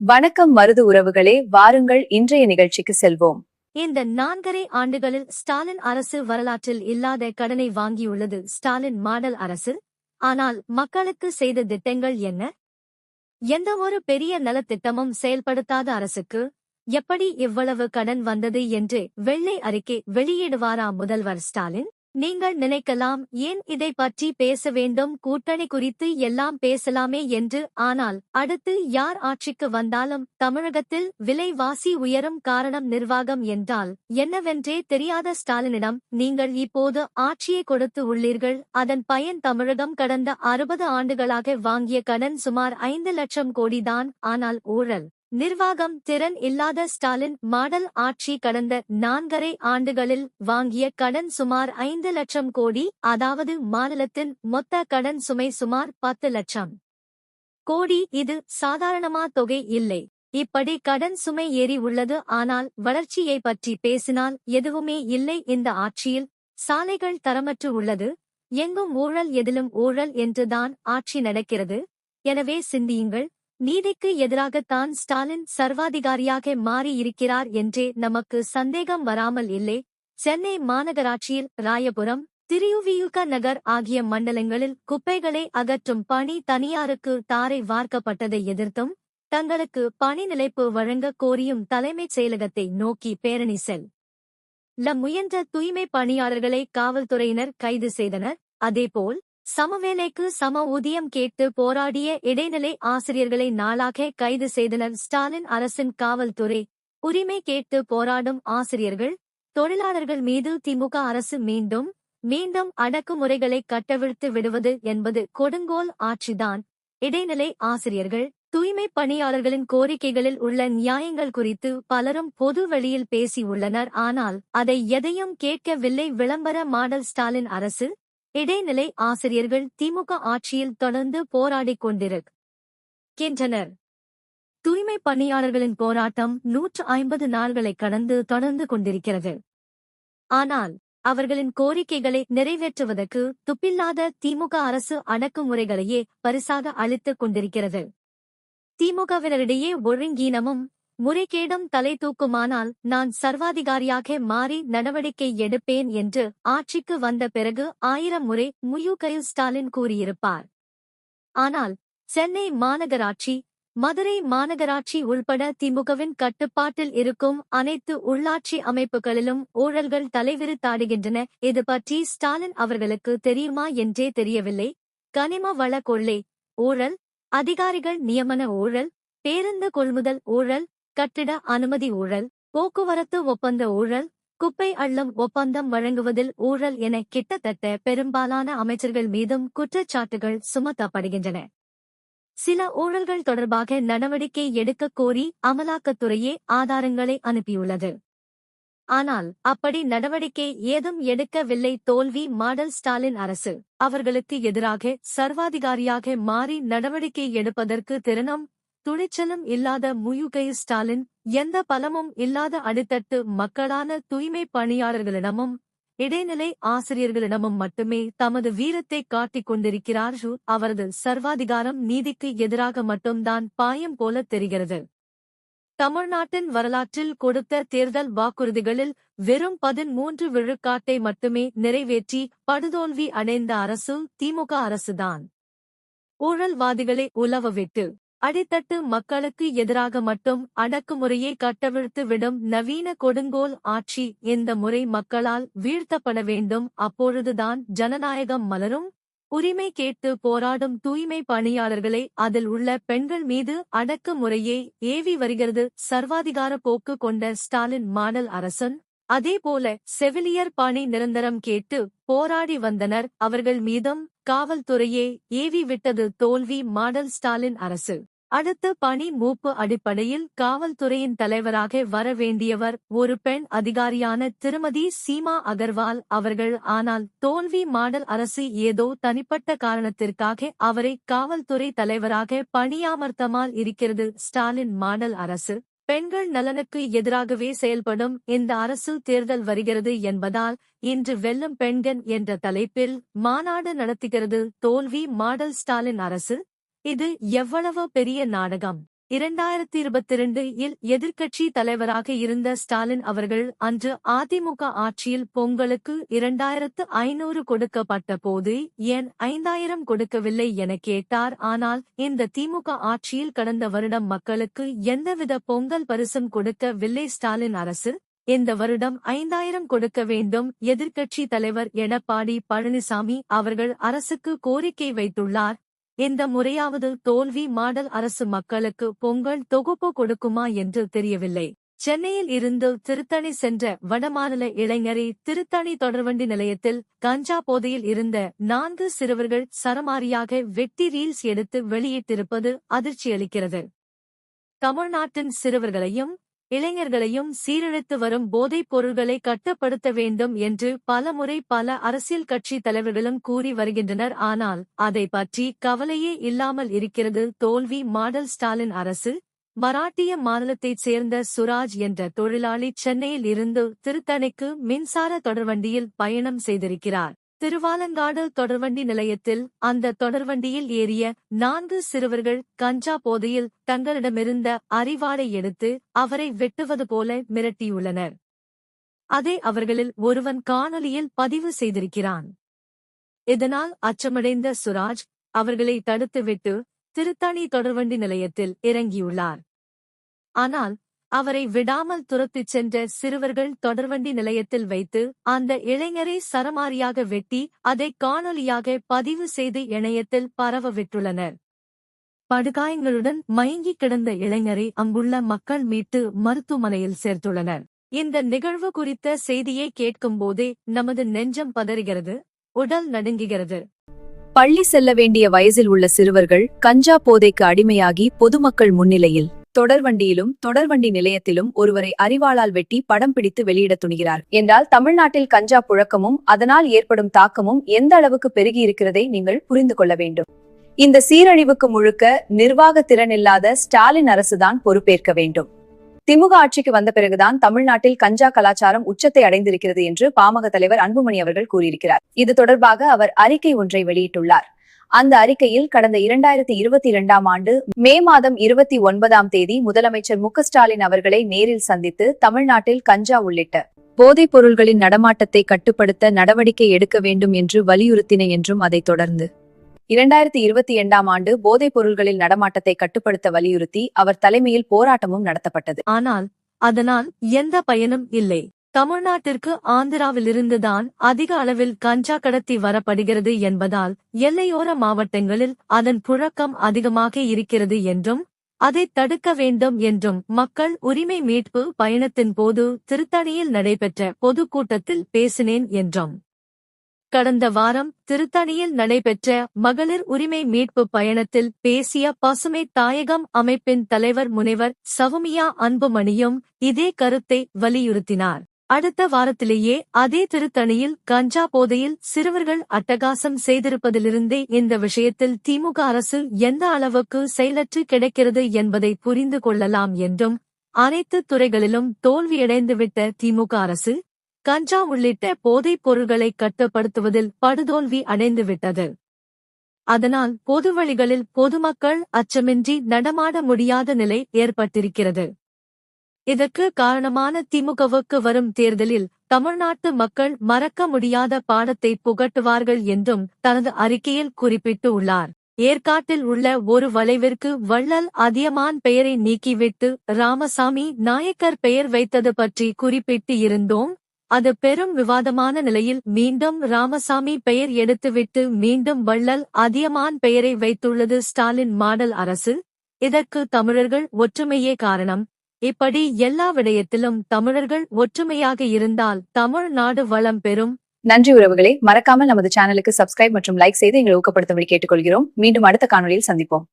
வணக்கம் மருது உறவுகளே வாருங்கள் இன்றைய நிகழ்ச்சிக்கு செல்வோம். இந்த நான்கரை ஆண்டுகளில் ஸ்டாலின் அரசு வரலாற்றில் இல்லாத கடனை வாங்கியுள்ளது ஸ்டாலின் மாடல் அரசு. ஆனால் மக்களுக்கு செய்த திட்டங்கள் என்ன? எந்த ஒரு பெரிய நலத்திட்டமும் செயல்படுத்தாத அரசுக்கு எப்படி இவ்வளவு கடன் வந்தது என்று வெள்ளை அறிக்கை வெளியிடுவாரா முதல்வர் ஸ்டாலின்? நீங்கள் நினைக்கலாம் ஏன் இதை பற்றி பேச வேண்டும் கூட்டணி குறித்து எல்லாம் பேசலாமே என்று. ஆனால் அடுத்து யார் ஆட்சிக்கு வந்தாலும் தமிழகத்தில் விலைவாசி உயரும் காரணம் நிர்வாகம் என்றால் என்னவென்றே தெரியாத ஸ்டாலினிடம் நீங்கள் இப்போது ஆட்சியை கொடுத்து உள்ளீர்கள் அதன் பயன் தமிழகம் கடந்த அறுபது ஆண்டுகளாக வாங்கிய கடன் சுமார் ஐந்து லட்சம் கோடிதான் ஆனால் ஊழல். நிர்வாகம் திறன் இல்லாத ஸ்டாலின் மாடல் ஆட்சி கடந்த நான்கரை ஆண்டுகளில் வாங்கிய கடன் சுமார் ஐந்து லட்சம் கோடி அதாவது மாநிலத்தின் மொத்த கடன் சுமை சுமார் பத்து லட்சம் கோடி. இது சாதாரணமா தொகை இல்லை. இப்படி கடன் சுமை ஏறி உள்ளது. ஆனால் வளர்ச்சியை பற்றி பேசினால் எதுவுமே இல்லை. இந்த ஆட்சியில் சாலைகள் தரமற்று உள்ளது. எங்கும் ஊழல் எதிலும் ஊழல் என்றுதான் ஆட்சி நடக்கிறது. எனவே சிந்தியுங்கள். நீதிக்கு எதிராகத்தான் ஸ்டாலின் சர்வாதிகாரியாக மாறியிருக்கிறார் என்றே நமக்கு சந்தேகம் வராமல் இல்லை. சென்னை மாநகராட்சியில் ராயபுரம் திரியுவியுக நகர் ஆகிய மண்டலங்களில் குப்பைகளை அகற்றும் பணி தனியாருக்கு தாரை வார்க்கப்பட்டதை எதிர்த்தும் தங்களுக்கு பணி நிலைப்பு வழங்க கோரியும் தலைமைச் செயலகத்தை நோக்கி பேரணி செல். ல முயன்ற தூய்மை பணியாளர்களை காவல்துறையினர் கைது செய்தனர். அதேபோல் சமவேலைக்கு சம ஊதியம் கேட்டு போராடிய இடைநிலை ஆசிரியர்களை நாளாக கைது செய்தனர் ஸ்டாலின் அரசின் காவல்துறை. உரிமை கேட்டு போராடும் ஆசிரியர்கள் தொழிலாளர்கள் மீது திமுக அரசு மீண்டும் மீண்டும் அடக்குமுறைகளை கட்டவிழ்த்து விடுவது என்பது கொடுங்கோல் ஆட்சிதான். இடைநிலை ஆசிரியர்கள் தூய்மை பணியாளர்களின் கோரிக்கைகளில் உள்ள நியாயங்கள் குறித்து பலரும் பொது வெளியில் பேசியுள்ளனர். ஆனால் அதை எதையும் கேட்கவில்லை. விளம்பர மாடல் ஸ்டாலின் அரசு இடைநிலை ஆசிரியர்கள் திமுக ஆட்சியில் தொடர்ந்து போராடிக் கொண்டிருக்கின்றனர். தூய்மை பணியாளர்களின் போராட்டம் நூற்று ஐம்பது நாள்களை கடந்து தொடர்ந்து கொண்டிருக்கிறது. ஆனால் அவர்களின் கோரிக்கைகளை நிறைவேற்றுவதற்கு துப்பில்லாத திமுக அரசு அடக்குமுறைகளையே பரிசாக அளித்துக் கொண்டிருக்கிறது. திமுகவினரிடையே ஒழுங்கீனமும் முறைகேடும் தலை தூக்குமானால் நான் சர்வாதிகாரியாக மாறி நடவடிக்கை எடுப்பேன் என்று ஆட்சிக்கு வந்த பிறகு ஆயிரம் முறை முயுகயு ஸ்டாலின் கூறியிருப்பார். ஆனால் சென்னை மாநகராட்சி மதுரை மாநகராட்சி உள்பட திமுகவின் கட்டுப்பாட்டில் இருக்கும் அனைத்து உள்ளாட்சி அமைப்புகளிலும் ஊழல்கள் தலைவிரித்தாடுகின்றன. இது பற்றி ஸ்டாலின் அவர்களுக்கு தெரியுமா என்றே தெரியவில்லை. கனிம வள கொள்ளை ஊழல் அதிகாரிகள் நியமன ஊழல் பேருந்து கொள்முதல் ஊழல் கட்டிட அனுமதி ஊழல் போக்குவரத்து ஒப்பந்த ஊழல் குப்பை அள்ளும் ஒப்பந்தம் வழங்குவதில் ஊழல் என கிட்டத்தட்ட பெரும்பாலான அமைச்சர்கள் மீதும் குற்றச்சாட்டுகள் சுமத்தப்படுகின்றன. சில ஊழல்கள் தொடர்பாக நடவடிக்கை எடுக்க கோரி அமலாக்கத்துறையே ஆதாரங்களை அனுப்பியுள்ளது. ஆனால் அப்படி நடவடிக்கை ஏதும் எடுக்கவில்லை தோல்வி மாடல் ஸ்டாலின் அரசு. அவர்களுக்கு எதிராக சர்வாதிகாரியாக மாறி நடவடிக்கை எடுப்பதற்கு திறனும் துணிச்சலும் இல்லாத முயுகை ஸ்டாலின் எந்த பலமும் இல்லாத அடித்தட்டு மக்களான தூய்மை பணியாளர்களிடமும் இடைநிலை ஆசிரியர்களிடமும் மட்டுமே தமது வீரத்தை காட்டிக் கொண்டிருக்கிறார் அவரது சர்வாதிகாரம் நீதிக்கு எதிராக மட்டும்தான் பாயம் போல தெரிகிறது. தமிழ்நாட்டின் வரலாற்றில் கொடுத்த தேர்தல் வாக்குறுதிகளில் வெறும் பதிமூன்று விழுக்காட்டை மட்டுமே நிறைவேற்றி படுதோல்வி அடைந்த அரசு திமுக அரசுதான். ஊழல்வாதிகளை உலவவிட்டு அடித்தட்டு மக்களுக்கு எதிராக மட்டும் அடக்குமுறையை கட்டவிழ்த்து விடும் நவீன கொடுங்கோல் ஆட்சி இந்த முறை மக்களால் வீழ்த்தப்பட வேண்டும்? அப்பொழுதுதான் ஜனநாயகம் மலரும். உரிமை கேட்டு போராடும் தூய்மை பணியாளர்களை அதில் உள்ள பெண்கள் மீது அடக்குமுறையை ஏவி வருகிறது. சர்வாதிகார போக்கு கொண்ட ஸ்டாலின் மாடல் அரசன் அதேபோல செவிலியர் பணி நிரந்தரம் கேட்டு போராடி வந்தனர். அவர்கள் மீதும் காவல்துறையே ஏவி விட்டது தோல்வி மாடல் ஸ்டாலின் அரசு. அடுத்த பணி மூப்பு அடிப்படையில் காவல்துறையின் தலைவராக வர வேண்டியவர் ஒரு பெண் அதிகாரியான திருமதி சீமா அகர்வால் அவர்கள். ஆனால் தோல்வி மாடல் அரசு ஏதோ தனிப்பட்ட காரணத்திற்காக அவரை காவல்துறை தலைவராக பணியாமர்த்தமால் இருக்கிறது ஸ்டாலின் மாடல் அரசு. பெண்கள் நலனுக்கு எதிராகவே செயல்படும் இந்த அரசு தேர்தல் வருகிறது என்பதால் இன்று வெல்லும் பெண்கள் என்ற தலைப்பில் மாநாடு நடத்துகிறது தோல்வி மாடல் ஸ்டாலின் அரசு. இது எவ்வளவு பெரிய நாடகம்? இரண்டாயிரத்தி இருபத்திரண்டு இல் எதிர்க்கட்சி தலைவராக இருந்த ஸ்டாலின் அவர்கள் அன்று அதிமுக ஆட்சியில் பொங்கலுக்கு இரண்டாயிரத்து ஐநூறு கொடுக்கப்பட்ட போது ஏன் ஐந்தாயிரம் கொடுக்கவில்லை என கேட்டார். ஆனால் இந்த திமுக ஆட்சியில் கடந்த வருடம் மக்களுக்கு எந்தவித பொங்கல் பரிசும் கொடுக்கவில்லை. ஸ்டாலின் அரசு இந்த வருடம் ஐந்தாயிரம் கொடுக்க வேண்டும். எதிர்க்கட்சி தலைவர் எடப்பாடி பழனிசாமி அவர்கள் அரசுக்கு கோரிக்கை வைத்துள்ளார். இந்த முறையாவது தோல்வி மாடல் அரசு மக்களுக்கு பொங்கல் தொகுப்பு கொடுக்குமா என்று தெரியவில்லை. சென்னையில் இருந்து திருத்தணி சென்ற வடமாநில இளைஞரை திருத்தணி தொடர்வண்டி நிலையத்தில் கஞ்சா போதையில் இருந்த நான்கு சிறுவர்கள் சரமாரியாக வெட்டி ரீல்ஸ் எடுத்து வெளியிட்டிருப்பது அதிர்ச்சியளிக்கிறது. தமிழ்நாட்டின் சிறுவர்களையும் இளைஞர்களையும் சீரழித்து வரும் போதைப் பொருள்களை கட்டுப்படுத்த வேண்டும் என்று பலமுறை பல அரசியல் கட்சி தலைவர்களும் கூறி வருகின்றனர். ஆனால் அதை பற்றி கவலையே இல்லாமல் இருக்கிறது. தோல்வி மாடல் ஸ்டாலின் அரசு மராட்டிய மாநிலத்தைச் சேர்ந்த சுராஜ் என்ற தொழிலாளி சென்னையில் இருந்து திருத்தணிக்கு மின்சார தொடர்வண்டியில் பயணம் செய்திருக்கிறார். திருவாலங்காடு தொடர்வண்டி நிலையத்தில் அந்த தொடர்வண்டியில் ஏறிய நான்கு சிறுவர்கள் கஞ்சா போதையில் தங்களிடமிருந்த அறிவாளை எடுத்து அவரை வெட்டுவது போல மிரட்டியுள்ளனர். அதை அவர்களில் ஒருவன் காணொலியில் பதிவு செய்திருக்கிறான். இதனால் அச்சமடைந்த சுராஜ் அவர்களை தடுத்துவிட்டு திருத்தணி தொடர்வண்டி நிலையத்தில் இறங்கியுள்ளார். ஆனால் அவரை விடாமல் துரத்திச் சென்ற சிறுவர்கள் தொடர்வண்டி நிலையத்தில் வைத்து அந்த இளைஞரை சரமாரியாக வெட்டி அதை காணொலியாக பதிவு செய்து இணையத்தில் பரவ விட்டுள்ளனர். படுகாயங்களுடன் மயங்கி கிடந்த இளைஞரை அங்குள்ள மக்கள் மீட்டு மருத்துவமனையில் சேர்த்துள்ளனர். இந்த நிகழ்வு குறித்த செய்தியை கேட்கும்போதே நமது நெஞ்சம் பதறுகிறது உடல் நடுங்குகிறது. பள்ளி செல்ல வேண்டிய வயசில் உள்ள சிறுவர்கள் கஞ்சா போதைக்கு அடிமையாகி பொதுமக்கள் முன்னிலையில். தொடர்வண்டியிலும் தொடர்வண்டி நிலையத்திலும் ஒருவரை அறிவாளால் வெட்டி படம் பிடித்து வெளியிட துணிகிறார். என்றால் தமிழ்நாட்டில் கஞ்சா புழக்கமும் அதனால் ஏற்படும் தாக்கமும் எந்த அளவுக்கு பெருகி இருக்கிறதை நீங்கள் புரிந்து கொள்ள வேண்டும். இந்த சீரழிவுக்கு முழுக்க நிர்வாக திறனில்லாத ஸ்டாலின் அரசுதான் பொறுப்பேற்க வேண்டும். திமுக ஆட்சிக்கு வந்த பிறகுதான் தமிழ்நாட்டில் கஞ்சா கலாச்சாரம் உச்சத்தை அடைந்திருக்கிறது என்று பாமக தலைவர் அன்புமணி அவர்கள் கூறியிருக்கிறார். இது தொடர்பாக அவர் அறிக்கை ஒன்றை வெளியிட்டுள்ளார். அந்த அறிக்கையில் கடந்த இரண்டாயிரத்தி இருபத்தி இரண்டாம் ஆண்டு மே மாதம் இருபத்தி ஒன்பதாம் தேதி முதலமைச்சர் மு ஸ்டாலின் அவர்களை நேரில் சந்தித்து தமிழ்நாட்டில் கஞ்சா உள்ளிட்ட போதைப் பொருள்களின் நடமாட்டத்தை கட்டுப்படுத்த நடவடிக்கை எடுக்க வேண்டும் என்று வலியுறுத்தின என்றும் அதைத் தொடர்ந்து. இரண்டாயிரத்தி இருபத்தி இரண்டாம் ஆண்டு போதைப் பொருள்களில் நடமாட்டத்தை கட்டுப்படுத்த வலியுறுத்தி அவர் தலைமையில் போராட்டமும் நடத்தப்பட்டது. ஆனால் அதனால் எந்த பயனும் இல்லை. தமிழ்நாட்டிற்கு ஆந்திராவிலிருந்துதான் அதிக அளவில் கஞ்சா கடத்தி வரப்படுகிறது என்பதால் எல்லையோர மாவட்டங்களில் அதன் புழக்கம் அதிகமாக இருக்கிறது என்றும் அதை தடுக்க வேண்டும் என்றும் மக்கள் உரிமை மீட்பு பயணத்தின் போது திருத்தணியில் நடைபெற்ற பொதுக்கூட்டத்தில் பேசினேன் என்றும். கடந்த வாரம் திருத்தணியில் நடைபெற்ற மகளிர் உரிமை மீட்பு பயணத்தில் பேசிய பசுமை தாயகம் அமைப்பின் தலைவர் முனைவர் சவுமியா அன்புமணியும் இதே கருத்தை வலியுறுத்தினார். அடுத்த வாரத்திலேயே அதே திருத்தணியில் கஞ்சா போதையில் சிறுவர்கள் அட்டகாசம் செய்திருப்பதிலிருந்தே இந்த விஷயத்தில் திமுக அரசு எந்த அளவுக்கு செயலற்று கிடைக்கிறது என்பதை புரிந்து கொள்ளலாம் என்றும் அனைத்து துறைகளிலும் தோல்வியடைந்துவிட்ட திமுக அரசு கஞ்சா உள்ளிட்ட போதைப் பொருள்களை கட்டுப்படுத்துவதில் படுதோல்வி அடைந்துவிட்டது. அதனால் பொதுவழிகளில் பொதுமக்கள் அச்சமின்றி நடமாட முடியாத நிலை ஏற்பட்டிருக்கிறது. இதற்கு காரணமான திமுகவுக்கு வரும் தேர்தலில் தமிழ்நாட்டு மக்கள் மறக்க முடியாத பாடத்தை புகட்டுவார்கள் என்றும் தனது அறிக்கையில் குறிப்பிட்டு உள்ளார். ஏற்காட்டில் உள்ள ஒரு வளைவிற்கு வள்ளல் அதியமான் பெயரை நீக்கிவிட்டு ராமசாமி நாயக்கர் பெயர் வைத்தது பற்றி குறிப்பிட்டு இருந்தோம் அது பெரும் விவாதமான நிலையில் மீண்டும் ராமசாமி பெயர் எடுத்துவிட்டு மீண்டும் வள்ளல் அதியமான் பெயரை வைத்துள்ளது ஸ்டாலின் மாடல் அரசு. இதற்கு தமிழர்கள் ஒற்றுமையே காரணம். இப்படி எல்லா விடயத்திலும் தமிழர்கள் ஒற்றுமையாக இருந்தால் தமிழ்நாடு வளம் பெறும். நன்றி உறவுகளே. மறக்காமல் நமது சேனலுக்கு சப்ஸ்கிரைப் மற்றும் லைக் செய்து எங்களை ஊக்கப்படுத்தும்படி கேட்டுக்கொள்கிறோம். மீண்டும் அடுத்த காணொலியில் சந்திப்போம்.